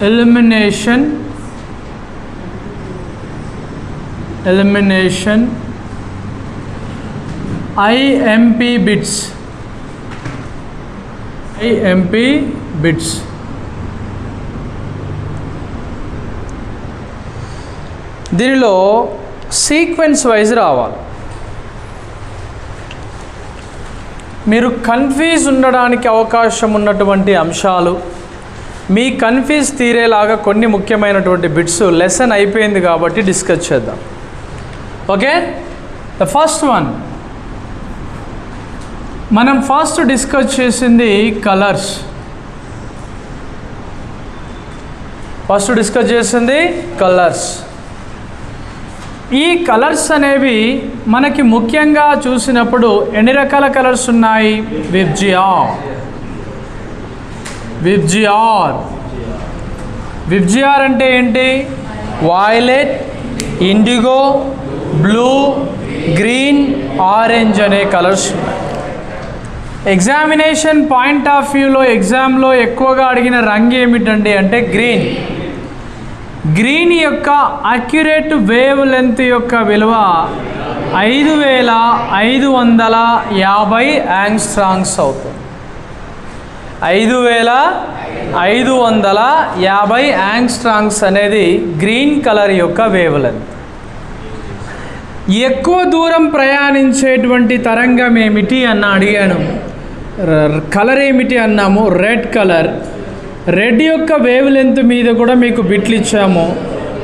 elimination. Elimination. IMP bits. IMP bits. దీనిలో sequence wise రావాలి. మీరు కన్ఫ్యూజ్ ఉండడానికి అవకాశం ఉన్నటువంటి అంశాలు మీ కన్ఫ్యూజ్ తీరేలాగా కొన్ని ముఖ్యమైనటువంటి బిట్స్ లెసన్ అయిపోయింది కాబట్టి డిస్కస్ చేద్దాం. ఓకే ద ఫస్ట్ వన్ మనం ఫస్ట్ డిస్కస్ చేసింది కలర్స్ ఫస్ట్ డిస్కస్ చేసింది కలర్స్ ఈ కలర్స్ అనేవి మనకి ముఖ్యంగా చూసినప్పుడు ఎన్ని రకాల కలర్స్ ఉన్నాయి? విబ్జియా విబ్జిఆర్. విబ్జిఆర్ అంటే ఏంటి? Violet indigo blue green orange అనే కలర్స్ ఎగ్జామినేషన్ పాయింట్ ఆఫ్ వ్యూలో ఎగ్జామ్లో ఎక్కువగా అడిగిన రంగు ఏమిటండి అంటే గ్రీన్. గ్రీన్ యొక్క అక్యురేట్ వేవ్ లెంత్ యొక్క విలువ ఐదు వేల ఐదు వందల యాభై యాంగ్స్ట్రాంగ్స్ అవుతుంది. ఐదు వేల ఐదు వందల యాభై యాంగ్స్ట్రాంగ్స్ అనేది గ్రీన్ కలర్ యొక్క వేవ్ లెంత్ ఎక్కువ దూరం ప్రయాణించేటువంటి తరంగం ఏమిటి అన్న అడిగాను. ర- కలర్ ఏమిటి అన్నాము? Red colour. రెడ్ యొక్క వేవ్ లెంత్ మీద కూడా మీకు బిట్లు ఇచ్చాము.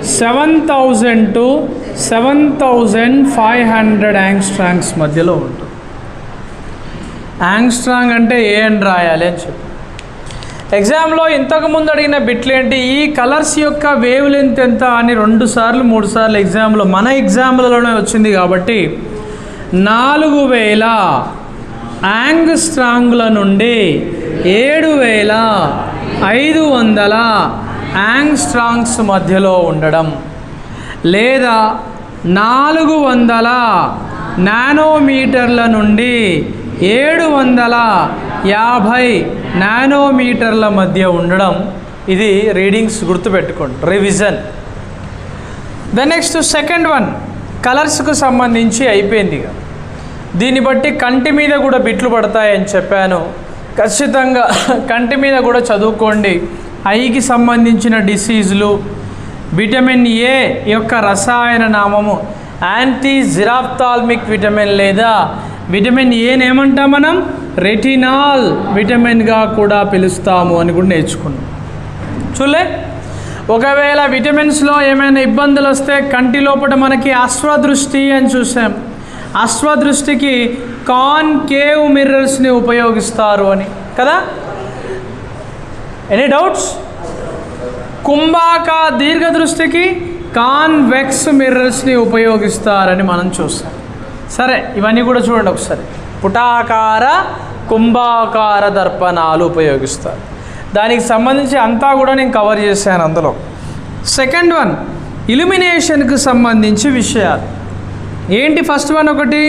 Seven thousand to seven thousand five hundred angstroms మధ్యలో ఉంటుంది. యాంగ్స్ట్రాంగ్ అంటే ఏ అని రాయాలి అని చెప్పి. ఎగ్జామ్లో ఇంతకు ముందు అడిగిన బిట్లు ఏంటి? ఈ కలర్స్ యొక్క వేవ్ లెంత్ ఎంత? అని రెండు సార్లు మూడు సార్లు ఎగ్జామ్లో మన ఎగ్జామ్లలోనే వచ్చింది కాబట్టి నాలుగు వేల యాంగ్ స్ట్రాంగ్ల నుండి ఏడు వేల ఐదు వందల యాంగ్ స్ట్రాంగ్స్ మధ్యలో ఉండడం లేదా నాలుగు వందల నానోమీటర్ల నుండి ఏడు వందల యాభై నానోమీటర్ల మధ్య ఉండడం ఇది రీడింగ్స్ గుర్తుపెట్టుకోండి. Revision the next second one కలర్స్కు సంబంధించి అయిపోయింది ఇక. దీన్ని బట్టి కంటి మీద కూడా బిట్లు పడతాయని చెప్పాను. ఖచ్చితంగా కంటి మీద కూడా చదువుకోండి. ఐకి సంబంధించిన డిసీజులు విటమిన్ ఏ యొక్క రసాయన నామము యాంటీ జిరాప్తాల్మిక్ విటమిన్ లేదా విటమిన్ ఏని ఏమంటాం మనం? రెటినాల్ విటమిన్గా కూడా పిలుస్తాము అని కూడా నేర్చుకున్నాం. చూలే ఒకవేళ విటమిన్స్లో ఏమైనా ఇబ్బందులు వస్తే కంటి లోపల మనకి అశ్వదృష్టి అని చూసాం. అశ్వదృష్టికి కాన్కేవ్ మిర్రర్స్ని ఉపయోగిస్తారు అని. కదా? Any doubts? కుంభాక దీర్ఘదృష్టికి కాన్వెక్స్ మిర్రర్స్ని ఉపయోగిస్తారని మనం చూస్తాం సరే ఇవన్నీ కూడా చూడండి ఒకసారి. పుటాకార కుంభాకార దర్పణాలు ఉపయోగిస్తారు. దానికి సంబంధించి అంతా కూడా నేను కవర్ చేశాను అందులో. సెకండ్ వన్ ఇల్యుమినేషన్కి సంబంధించి విషయాలు. ఏంటి ఫస్ట్ వన్ ఒకటి?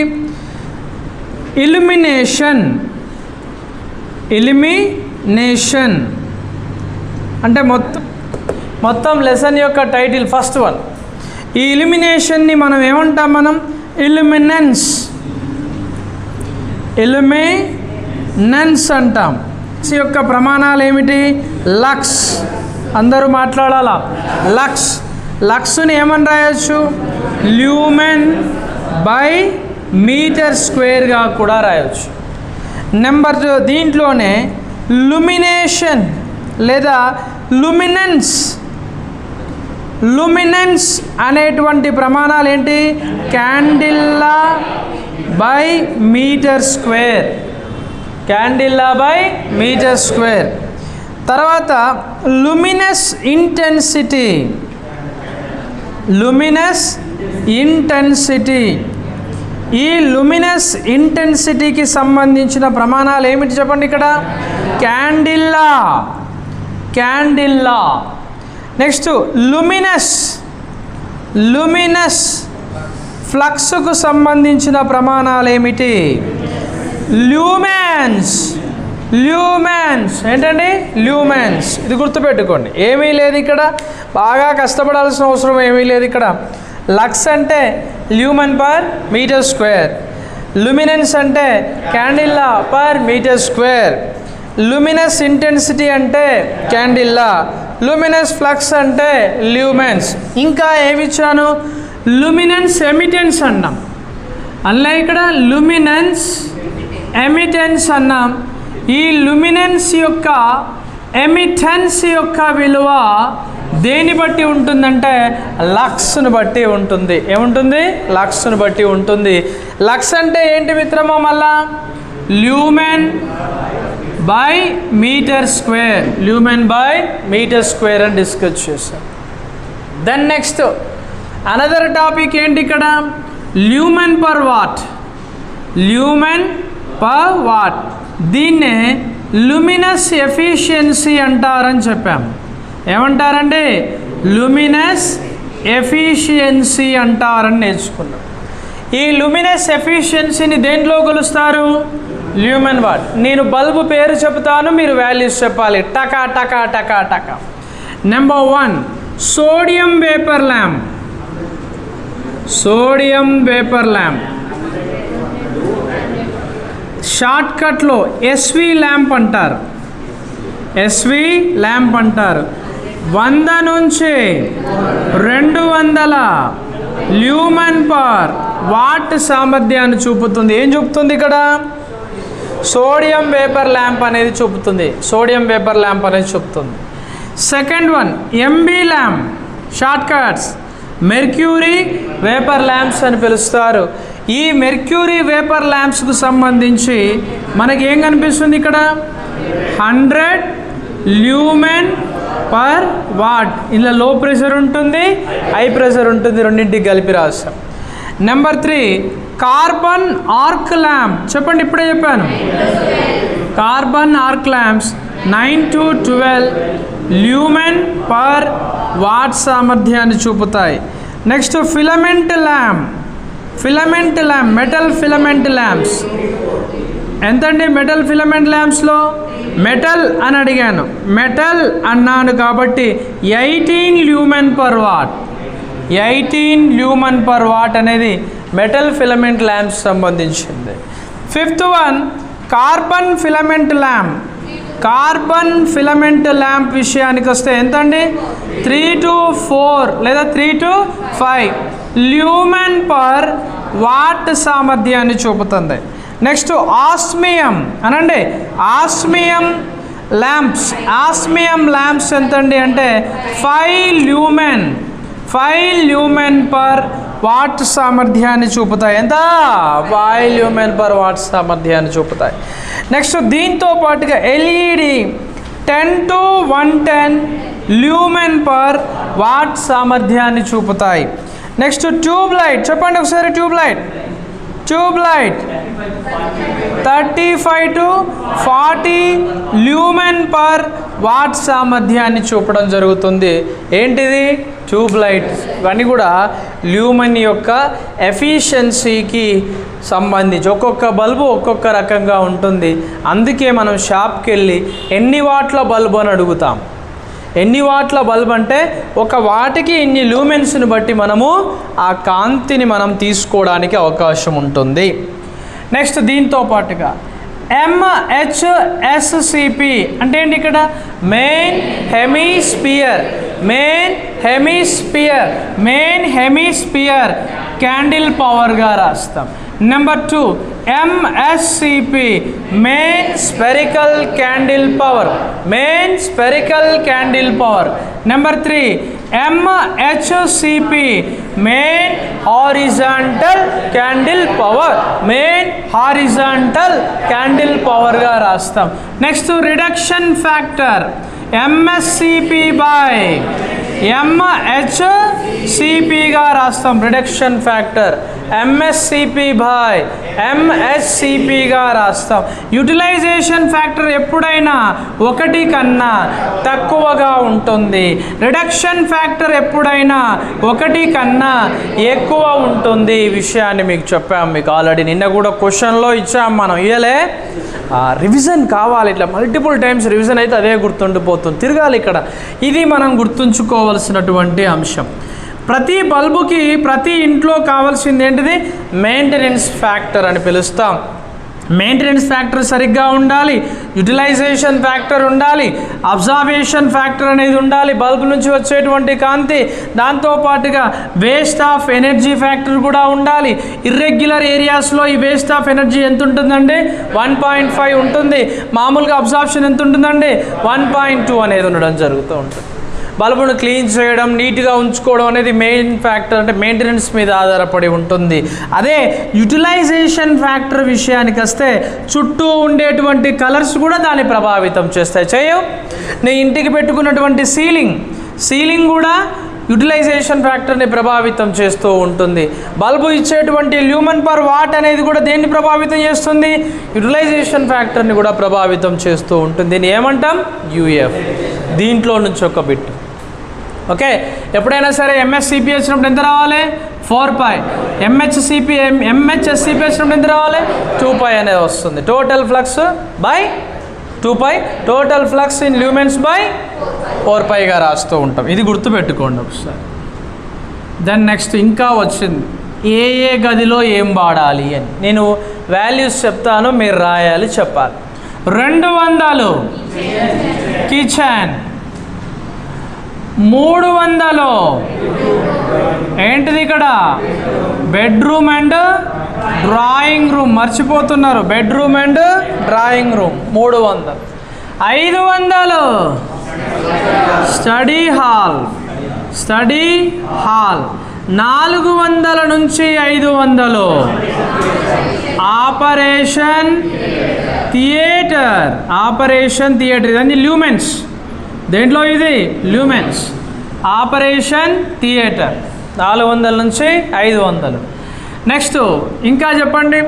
ఇల్యుమినేషన్ ఇలిమినేషన్ అంటే మొత్తం మొత్తం లెసన్ యొక్క టైటిల్ ఫస్ట్ వన్ ఈ ఇల్యుమినేషన్ని మనం ఏమంటాం మనం? ఇల్యుమినెన్స్. ఇల్యుమినెన్స్ అంటాం. యొక్క ప్రమాణాలు ఏమిటి? లక్స్. అందరూ మాట్లాడాలా? లక్స్. లక్స్ని ఏమని రాయొచ్చు? ల్యూమెన్ బై మీటర్ స్క్వేర్గా కూడా రాయొచ్చు. నెంబర్ దీంట్లోనే లుమినేషన్ లేదా లుమినెన్స్ లుమినెన్స్ అనేటువంటి ప్రమాణాలు ఏంటి? Candela by metre square. Candela by metre square. తర్వాత లుమినస్ ఇంటెన్సిటీ. Luminous intensity. ఈ లుమినస్ ఇంటెన్సిటీకి సంబంధించిన ప్రమాణాలు ఏమిటి చెప్పండి ఇక్కడ? Candela. Candela. Next luminous luminous ఫ్లక్స్కు సంబంధించిన ప్రమాణాలు ఏమిటి ల్యూమాన్స్ ల్యూమాన్స్ ఏంటండి ల్యూమాన్స్ ఇది గుర్తుపెట్టుకోండి ఏమీ లేదు ఇక్కడ బాగా కష్టపడాల్సిన అవసరం ఏమీ లేదు ఇక్కడ లక్స్ అంటే lumen per metre square luminance అంటే candela per metre square luminous intensity అంటే క్యాండిల్లా లూమినస్ ఫ్లక్స్ అంటే ల్యూమెన్స్. ఇంకా ఏమి ఇచ్చాను? లుమినెన్స్ ఎమిటెన్స్ అన్నాం. అలా ఇక్కడ లుమినెన్స్ ఎమిటెన్స్ అన్నాం. ఈ లుమినెన్స్ యొక్క ఎమిటెన్స్ యొక్క విలువ దేని బట్టి ఉంటుందంటే లక్స్ను బట్టి ఉంటుంది. ఏముంటుంది? లక్స్ను బట్టి ఉంటుంది. లక్స్ అంటే ఏంటి మిత్రమో మళ్ళా? Lumen by metre square lumen by metre square అని డిస్కస్ చేశాం. దెన్ నెక్స్ట్ అనదర్ టాపిక్ ఏంటి ఇక్కడ? Lumen per watt lumen per watt దీన్నే లుమినస్ ఎఫిషియన్సీ అంటారని చెప్పాం. ఏమంటారండి లుమినస్ ఎఫిషియన్సీ అంటారని నేర్చుకున్నాం. ఈ లుమినస్ ఎఫిషియన్సీని దేంట్లో కొలుస్తారు? Lumen what? నేను బల్బు పేరు చెబుతాను మీరు వాల్యూస్ చెప్పాలి. టకా టకా టకా టకా. Number one sodium vapour lamp sodium vapour lamp షార్ట్కట్లో SV lamp అంటారు. ఎస్వి ల్యాంప్ అంటారు. వంద నుంచి రెండు వందల ల్యూమన్ పర్ వాట్ సామర్థ్యాన్ని చూపుతుంది? ఏం చూపుతుంది ఇక్కడ? సోడియం వేపర్ ల్యాంప్ అనేది చూపుతుంది. సోడియం వేపర్ ల్యాంప్ అనేది చూపుతుంది. Second one MB lamp short cuts. Mercury vapour lamps అని పిలుస్తారు. ఈ మెర్క్యూరీ వేపర్ ల్యాంప్స్కు సంబంధించి మనకి ఏం కనిపిస్తుంది ఇక్కడ? Hundred lumen per watt? ఇందులో లో ప్రెషర్ ఉంటుంది హై ప్రెషర్ ఉంటుంది రెండింటికి కలిపి రాస్తాం. Number three carbon arc lamp చెప్పండి ఇప్పుడే చెప్పాను. Carbon arc lamps nine to twelve lumen per watt సామర్థ్యాన్ని చూపుతాయి. Next filament lamp filament lamp metal filament lamps ఎంతండి మెటల్ ఫిలమెంట్ ల్యాంప్స్లో మెటల్ అని అడిగాను. మెటల్ అన్నాను కాబట్టి eighteen lumen per watt eighteen lumen per watt అనేది మెటల్ ఫిలమెంట్ ల్యాంప్స్ సంబంధించింది. Fifth one carbon filament lamp. Carbon filament lamp విషయానికి వస్తే ఎంతండి? త్రీ టు ఫోర్ లేదా three to five lumen per watt సామర్థ్యాన్ని చూపుతుంది. నెక్స్ట్ ఆస్మియం అనండి. Osmium lamps. ఆస్మియం ల్యాంప్స్ ఎంతండి అంటే five lumen. Five lumen per watt సామర్థ్యాన్ని చూపుతాయి ఎంత ఫైవ్ ల్యూమెన్ పర్ వాట్ సామర్థ్యాన్ని చూపుతాయి నెక్స్ట్ దీంతో పాటుగా LED ten to one ten lumen per watt సామర్థ్యాన్ని చూపుతాయి నెక్స్ట్ ట్యూబ్ లైట్ చెప్పండి ఒకసారి tube light tube light. Thirty five to forty lumen per watt సామర్థ్యాన్ని చూపడం జరుగుతుంది. ఏంటిది? Tube light. ఇవన్నీ కూడా ల్యూమెన్ యొక్క ఎఫిషియన్సీకి సంబంధించి ఒక్కొక్క బల్బు ఒక్కొక్క రకంగా ఉంటుంది. అందుకే మనం షాప్కి వెళ్ళి ఎన్ని వాట్ల బల్బు అని అడుగుతాం. ఎన్ని వాట్ల బల్బ్ అంటే ఒక వాటికి ఇన్ని లూమెన్స్ని బట్టి మనము ఆ కాంతిని మనం తీసుకోవడానికి అవకాశం ఉంటుంది. నెక్స్ట్ దీంతో పాటుగా ఎంహెచ్ఎస్సిపి అంటే ఏంటి ఇక్కడ? Main hemisphere main hemisphere main hemisphere candle పవర్గా రాస్తాం. Number two MSCP main spherical candle power main spherical candle power number three MHCP main horizontal candle power main horizontal candle పవర్గా రాస్తాం. Next reduction factor MSCP by ఎంహెచ్సిపిగా రాస్తాం. Reduction factor MSCP by ఎంఎస్సిపిగా రాస్తాం. Utilization factor ఎప్పుడైనా ఒకటి కన్నా తక్కువగా ఉంటుంది. Reduction factor ఎప్పుడైనా ఒకటి కన్నా ఎక్కువ ఉంటుంది ఈ విషయాన్ని మీకు చెప్పాం మీకు ఆల్రెడీ నిన్న కూడా క్వశ్చన్లో ఇచ్చాం మనం. ఇయలే రివిజన్ కావాలి. ఇట్లా మల్టిపుల్ టైమ్స్ రివిజన్ అయితే అదే గుర్తుండిపోతుంది. తిరగాలి ఇక్కడ. ఇది మనం గుర్తుంచుకోవలసినటువంటి అంశం. ప్రతి బల్బుకి ప్రతి ఇంట్లో కావాల్సింది ఏంటిది? మెయింటెనెన్స్ ఫ్యాక్టర్ అని పిలుస్తాం. మెయింటెనెన్స్ ఫ్యాక్టర్ సరిగ్గా ఉండాలి యూటిలైజేషన్ ఫ్యాక్టర్ ఉండాలి అబ్జర్వేషన్ ఫ్యాక్టర్ అనేది ఉండాలి బల్బ్ నుంచి వచ్చేటువంటి కాంతి. దాంతోపాటుగా వేస్ట్ ఆఫ్ ఎనర్జీ ఫ్యాక్టర్ కూడా ఉండాలి. ఇర్రెగ్యులర్ ఏరియాస్లో ఈ వేస్ట్ ఆఫ్ ఎనర్జీ ఎంత ఉంటుందండి? వన్ పాయింట్ ఫైవ్ ఉంటుంది. మామూలుగా అబ్జార్ప్షన్ ఎంత ఉంటుందండి? వన్ పాయింట్ టూ అనేది ఉండడం జరుగుతూ ఉంటుంది. బల్బును క్లీన్ చేయడం నీట్గా ఉంచుకోవడం అనేది మెయిన్ ఫ్యాక్టర్ అంటే మెయింటెనెన్స్ మీద ఆధారపడి ఉంటుంది. అదే యూటిలైజేషన్ ఫ్యాక్టర్ విషయానికి వస్తే చుట్టూ ఉండేటువంటి కలర్స్ కూడా దాన్ని ప్రభావితం చేస్తాయి. చేయవు? నీ ఇంటికి పెట్టుకున్నటువంటి సీలింగ్ సీలింగ్ కూడా యూటిలైజేషన్ ఫ్యాక్టర్ని ప్రభావితం చేస్తూ ఉంటుంది. బల్బు ఇచ్చేటువంటి ల్యూమన్ పర్ వాట్ అనేది కూడా దేన్ని ప్రభావితం చేస్తుంది? యూటిలైజేషన్ ఫ్యాక్టర్ని కూడా ప్రభావితం చేస్తూ ఉంటుంది. దీన్ని ఏమంటాం యూఎఫ్ దీంట్లో నుంచి ఒక బిట్. ఓకే ఎప్పుడైనా సరే ఎంఎస్సిపి వచ్చినప్పుడు ఎంత రావాలి? ఫోర్ పై. ఎంహెచ్సిపి ఎంహెచ్ఎస్సిపి వచ్చినప్పుడు ఎంత రావాలి? టూ పై అనేది వస్తుంది. Total flux by two pi total flux in lumens by four పైగా రాస్తూ ఉంటాం. ఇది గుర్తుపెట్టుకోండి ఒకసారి. దెన్ నెక్స్ట్ ఇంకా వచ్చింది. ఏ ఏ గదిలో ఏం వాడాలి అని. నేను వాల్యూస్ చెప్తాను మీరు రాయాలి చెప్పాలి. రెండు వందలు. కిచెన్ మూడు వందలు. ఏంటిది ఇక్కడ? Bedroom and drawing room. మర్చిపోతున్నారు. Bedroom and drawing room. మూడు వందలు. ఐదు వందలు. Study hall. Study hall. నాలుగు వందల నుంచి ఐదు వందలు. Operation theatre. Operation theatre. ఇదండి ల్యూమెన్స్. దేంట్లో ఇది? ల్యూమెన్స్ ఆపరేషన్ థియేటర్ నాలుగు వందల నుంచి ఐదు వందలు. నెక్స్ట్ ఇంకా చెప్పండి.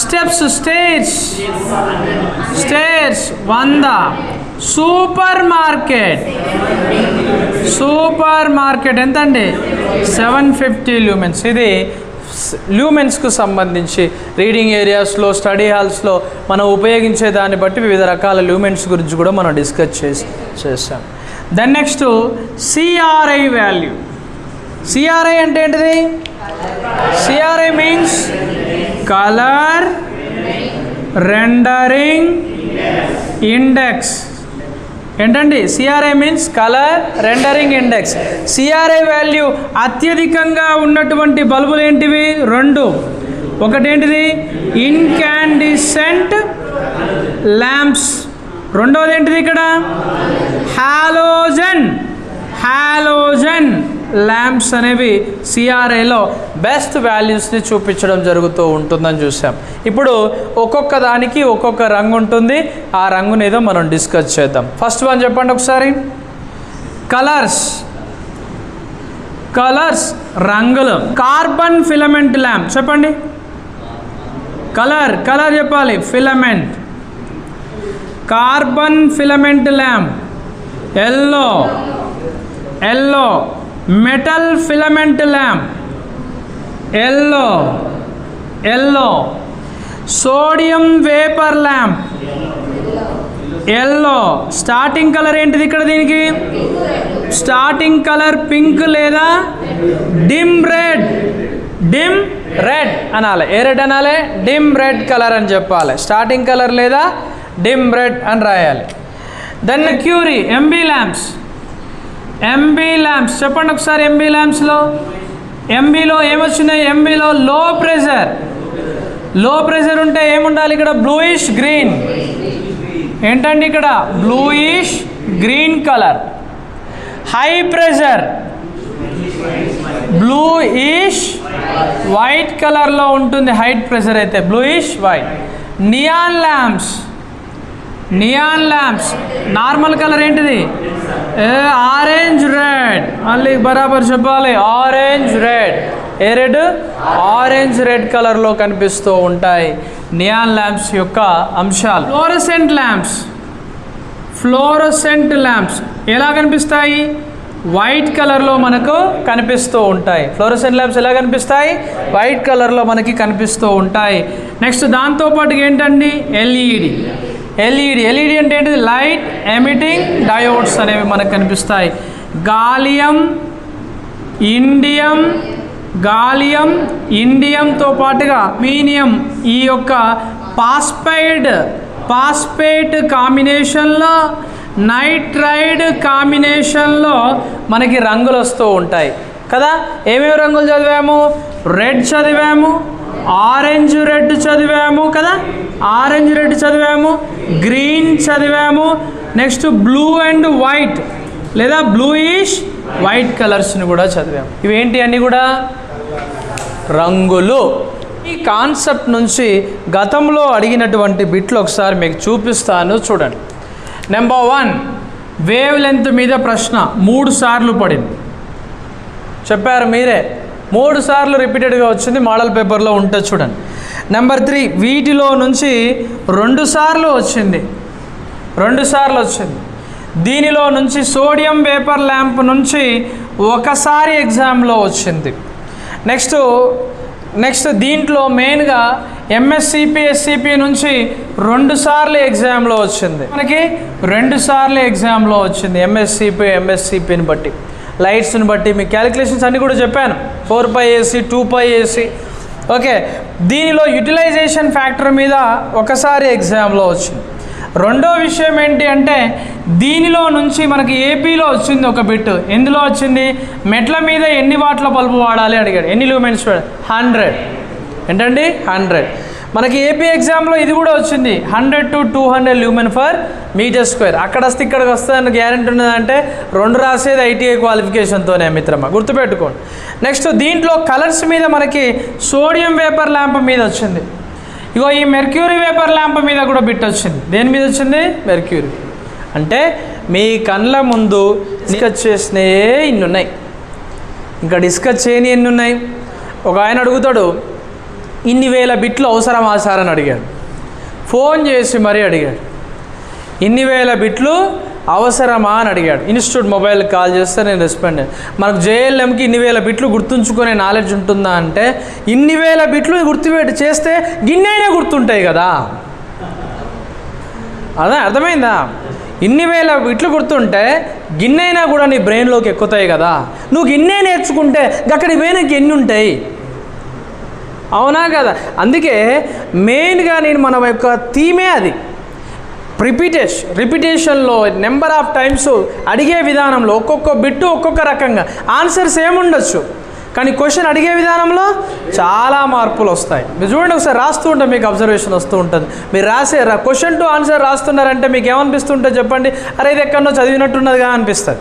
స్టెప్స్ స్టేర్స్ స్టేర్స్ వంద. సూపర్ మార్కెట్ సూపర్ మార్కెట్ ఎంత అండి సెవెన్ ఫిఫ్టీ లూమెన్స్ ఇది ల్యూమెన్స్కు సంబంధించి రీడింగ్ ఏరియాస్లో స్టడీ హాల్స్లో మనం ఉపయోగించే దాన్ని బట్టి వివిధ రకాల ల్యూమెన్స్ గురించి కూడా మనం డిస్కస్ చేసి చేసాం then next CRI value CRI అంటే ఏంటిది? CRI means colour rendering index ఏంటండి? CRI means colour rendering index CRI value అత్యధికంగా ఉన్నటువంటి బల్బులు ఏంటివి? రెండు. ఒకటేంటిది? ఇన్కాండిసెంట్ ల్యాంప్స్ రెండవది ఏంటిది ఇక్కడ? హాలోజన్ హాలోజన్ ల్యాంప్స్ అనేవి సిఆర్ఏలో బెస్ట్ వాల్యూస్ని చూపించడం జరుగుతూ ఉంటుందని చూసాం ఇప్పుడు ఒక్కొక్క దానికి ఒక్కొక్క రంగు ఉంటుంది. ఆ రంగుని ఏదో మనం డిస్కస్ చేద్దాం. ఫస్ట్ వన్ చెప్పండి ఒకసారి. కలర్స్ కలర్స్ రంగులు. కార్బన్ ఫిలమెంట్ ల్యాంప్ చెప్పండి. కలర్ కలర్ చెప్పాలి. Filament carbon filament lamp yellow yellow metal filament lamp. Yellow. Yellow. Sodium vapour lamp. Yellow. Starting colour ఏంటిది ఇక్కడ దీనికి? స్టార్టింగ్ కలర్ పింక్ లేదా డిమ్ రెడ్. డిమ్ రెడ్ అనాలి. ఏ red అనాలి? డిమ్ రెడ్ కలర్ అని చెప్పాలి. స్టార్టింగ్ కలర్ లేదా డిమ్ రెడ్ అని రాయాలి. దెన్ క్యూరీ ఎంబీ ల్యాంప్స్. ఎంబీ ల్యాంప్స్ చెప్పండి ఒకసారి ఎంబీ ల్యాంప్స్లో ఎంబీలో ఏమొచ్చినాయి? ఎంబీలో లో ప్రెషర్లో ప్రెషర్ ఉంటే ఏముండాలి ఇక్కడ? బ్లూయిష్ గ్రీన్ ఏంటండి ఇక్కడ? Bluish green colour high pressure blue white కలర్లో ఉంటుంది హైట్ ప్రెషర్ అయితే. Bluish white neon lamps neon lamps normal colour ఏంటిది? Orange red. మళ్ళీ బరాబర్ చెప్పాలి. Orange red. ఏ రెడ్? ఆరెంజ్ రెడ్ కలర్లో కనిపిస్తూ ఉంటాయి నియాన్ ల్యాంప్స్ యొక్క అంశాలు. Fluorescent lamps. Fluorescent lamps. ఎలా కనిపిస్తాయి? వైట్ కలర్లో మనకు కనిపిస్తూ ఉంటాయి. ఫ్లోరసెంట్ ల్యాంప్స్ ఎలా కనిపిస్తాయి? వైట్ కలర్లో మనకి కనిపిస్తూ ఉంటాయి. నెక్స్ట్ దాంతోపాటు ఏంటండి? ఎల్ఈడి. ఎల్ఈడి ఎల్ఈడి అంటే ఏంటిది? లైట్ ఎమిటింగ్ డయోడ్స్ అనేవి మనకు కనిపిస్తాయి. గాలియం ఇండియం గాలియం ఇండియంతో పాటుగా మీనియం ఈ యొక్క పాస్పైడ్ పాస్పేట్ కాంబినేషన్లో నైట్రైడ్ కాంబినేషన్లో మనకి రంగులు వస్తూ ఉంటాయి. కదా? ఏమేమి రంగులు చదివాము? రెడ్ చదివాము ఆరెంజ్ రెడ్ చదివాము కదా? ఆరెంజ్ రెడ్ చదివాము గ్రీన్ చదివాము నెక్స్ట్ బ్లూ అండ్ వైట్. లేదా బ్లూయిష్ వైట్ కలర్స్ని కూడా చదివాము. ఇవేంటి అన్నీ కూడా? రంగులు. ఈ కాన్సెప్ట్ నుంచి గతంలో అడిగినటువంటి బిట్లు ఒకసారి మీకు చూపిస్తాను చూడండి. నెంబర్ వన్ వేవ్ లెంత్ మీద ప్రశ్న మూడు సార్లు పడింది. చెప్పారు మీరే. మూడు సార్లు రిపీటెడ్గా వచ్చింది మోడల్ పేపర్లో ఉంటుంది చూడండి. నెంబర్ త్రీ వీటిలో నుంచి రెండు సార్లు వచ్చింది. రెండు సార్లు వచ్చింది. దీనిలో నుంచి సోడియం వేపర్ ల్యాంప్ నుంచి ఒకసారి ఎగ్జామ్లో వచ్చింది. నెక్స్ట్ నెక్స్ట్ దీంట్లో మెయిన్గా ఎంఎస్సిపి ఎస్సిపి నుంచి రెండు సార్లు ఎగ్జామ్లో వచ్చింది. మనకి రెండు సార్లు ఎగ్జామ్లో వచ్చింది ఎంఎస్సిపి ఎంఎస్సిపిని బట్టి. లైట్స్ని బట్టి మీ క్యాలిక్యులేషన్స్ అన్నీ కూడా చెప్పాను. Four pi AC two pi AC. Okay దీనిలో యూటిలైజేషన్ ఫ్యాక్టర్ మీద ఒకసారి ఎగ్జామ్లో వచ్చింది. రెండో విషయం ఏంటి అంటే దీనిలో నుంచి మనకి ఏపీలో వచ్చింది ఒక బిట్. ఎందులో వచ్చింది? మెట్ల మీద ఎన్ని వాట్ల బల్బు వాడాలి అడిగాడు. ఎన్ని లూమెన్స్ హండ్రెడ్. ఏంటండి? హండ్రెడ్. మనకి ఏపీ ఎగ్జామ్లో ఇది కూడా వచ్చింది. Hundred to two hundred lumen per metre square అక్కడ వస్తే ఇక్కడికి వస్తుందని గ్యారెంటీ ఉన్నదంటే రెండు రాసేది ఐటీఐ క్వాలిఫికేషన్తోనే మిత్రమా. గుర్తుపెట్టుకోండి. నెక్స్ట్ దీంట్లో కలర్స్ మీద మనకి సోడియం వేపర్ ల్యాంప్ మీద వచ్చింది. ఇగో ఈ మెర్క్యూరీ వేపర్ ల్యాంప్ మీద కూడా బిట్ వచ్చింది. దేని మీద వచ్చింది? మెర్క్యూరీ అంటే మీ కళ్ళ ముందు డిస్కస్ చేసినయే ఇన్ని ఉన్నాయి. ఇంకా డిస్కస్ చేయని ఎన్ని ఉన్నాయి? ఒక ఆయన అడుగుతాడు ఇన్ని వేల బిట్లు అవసరమా సార్ అని అడిగాడు. ఫోన్ చేసి మరీ అడిగాడు. ఇన్ని వేల బిట్లు అవసరమా అని అడిగాడు. ఇన్స్టిట్యూట్ మొబైల్ కాల్ చేస్తే నేను రెస్పాండ్ మనకు జేఎల్ఎంకి ఇన్ని వేల బిట్లు గుర్తుంచుకునే నాలెడ్జ్ ఉంటుందా అంటే ఇన్ని వేల బిట్లు గుర్తుపెట్టి చేస్తే గిన్నెనే గుర్తుంటాయి కదా. అదే అర్థమైందా? ఇన్ని వేల బిట్లు గుర్తుంటే గిన్నెైనా కూడా నీ బ్రెయిన్లోకి ఎక్కుతాయి కదా. నువ్వు గిన్నె నేర్చుకుంటే అక్కడి పోయినకి ఎన్ని ఉంటాయి? అవునా కదా? అందుకే మెయిన్గా నేను మన యొక్క థీమే అది. రిపీటేషన్ రిపీటేషన్లో నెంబర్ ఆఫ్ టైమ్స్ అడిగే విధానంలో ఒక్కొక్క బిట్టు ఒక్కొక్క రకంగా. ఆన్సర్స్ ఏముండొచ్చు? కానీ క్వశ్చన్ అడిగే విధానంలో చాలా మార్పులు వస్తాయి. మీరు చూడండి ఒకసారి రాస్తూ ఉంటే మీకు అబ్జర్వేషన్ వస్తూ ఉంటుంది. మీరు రాసే క్వశ్చన్ టు ఆన్సర్ రాస్తున్నారంటే మీకు ఏమనిపిస్తుంటే చెప్పండి. అరే ఇది ఎక్కడో చదివినట్టున్నదిగా అనిపిస్తుంది.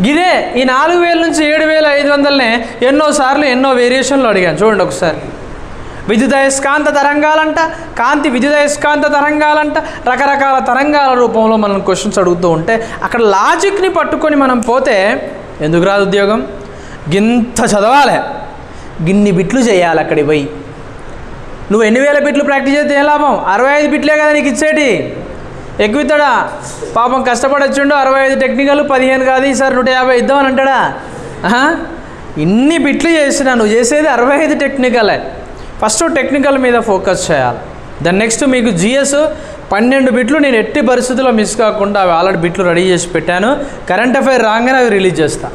ఇదే ఈ నాలుగు వేల నుంచి ఏడు వేల ఐదు వందలనే ఎన్నో సార్లు ఎన్నో వేరియేషన్లు అడిగాను. చూడండి ఒకసారి. విద్యుదయస్కాంత తరంగాలంట కాంతి విద్యుదయస్కాంత తరంగాలంట రకరకాల తరంగాల రూపంలో మనం క్వశ్చన్స్ అడుగుతూ ఉంటే అక్కడ లాజిక్ని పట్టుకొని మనం పోతే ఎందుకు రాదు ఉద్యోగం? గింత చదవాలి. గిన్ని బిట్లు చేయాలి అక్కడికి పోయి. నువ్వు ఎన్ని వేల బిట్లు ప్రాక్టీస్ చేస్తే ఏం లాభం? అరవై ఐదు బిట్లే కదా నీకు ఇచ్చేటి. ఎక్కువతాడా పాపం కష్టపడొచ్చుండు అరవై ఐదు టెక్నికల్ పదిహేను కాదు ఈసారి నూట యాభై ఇద్దామని అంటాడా? ఇన్ని బిట్లు చేసినా నువ్వు చేసేది అరవై ఐదు టెక్నికలే ఫస్ట్ టెక్నికల్ మీద ఫోకస్ చేయాలి. దాని నెక్స్ట్ మీకు జిఎస్ పన్నెండు బిట్లు నేను ఎట్టి పరిస్థితుల్లో మిస్ కాకుండా అవి ఆల్రెడీ బిట్లు రెడీ చేసి పెట్టాను. కరెంట్ అఫైర్ రాగానే అవి రిలీజ్ చేస్తా.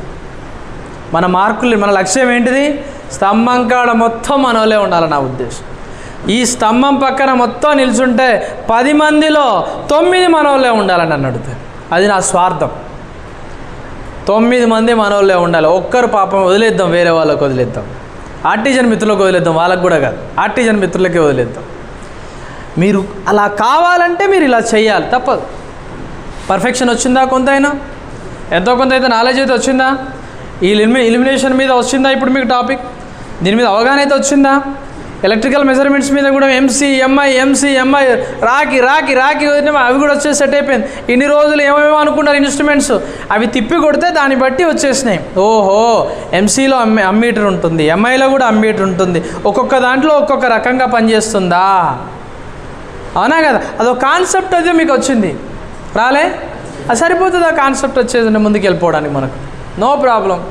మన మార్కులు మన లక్ష్యం ఏంటిది? స్తంభం కాడ మొత్తం మనోలే ఉండాలి నా ఉద్దేశం. ఈ స్తంభం పక్కన మొత్తం నిల్చుంటే పది మందిలో తొమ్మిది మనోళ్ళే ఉండాలని అన్నాడు అది నా స్వార్థం. తొమ్మిది మంది మనోళ్ళే ఉండాలి. ఒక్కరు పాపం వదిలేద్దాం వేరే వాళ్ళకి వదిలేద్దాం. ఆర్టిజన్ మిత్రులకు వదిలేద్దాం వాళ్ళకు కూడా కాదు. ఆర్టిజన్ మిత్రులకే వదిలేద్దాం. మీరు అలా కావాలంటే మీరు ఇలా చేయాలి తప్పదు. పర్ఫెక్షన్ వచ్చిందా కొంతైనా? ఎంతో కొంత అయితే నాలెడ్జ్ అయితే వచ్చిందా? ఈ ఇలిమి ఇలిమినేషన్ మీద వచ్చిందా ఇప్పుడు మీకు టాపిక్? దీని మీద అవగాహన అయితే వచ్చిందా? ఎలక్ట్రికల్ మెజర్మెంట్స్ మీద కూడా ఎంసీ ఎంఐ ఎంసీ ఎంఐ రాకి రాకి రాకి అవి కూడా వచ్చేసి సెట్ అయిపోయింది. ఇన్ని రోజులు ఏమేమో అనుకున్నారు ఇన్స్ట్రుమెంట్స్ అవి తిప్పి కొడితే దాన్ని బట్టి వచ్చేసినాయి. ఓహో ఎంసీలో అమ్మి అమ్మీటర్ ఉంటుంది. ఎంఐలో కూడా అమ్మీటర్ ఉంటుంది. ఒక్కొక్క దాంట్లో ఒక్కొక్క రకంగా పనిచేస్తుందా? అవునా కదా? అదొక కాన్సెప్ట్ అదే మీకు వచ్చింది. రాలే? అది సరిపోతుంది ఆ కాన్సెప్ట్ వచ్చేది ముందుకు వెళ్ళిపోవడానికి మనకు? నో ప్రాబ్లం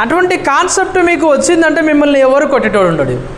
అటువంటి కాన్సెప్ట్ మీకు వచ్చిందంటే మిమ్మల్ని ఎవరు కొట్టేటోడు ఉండడు.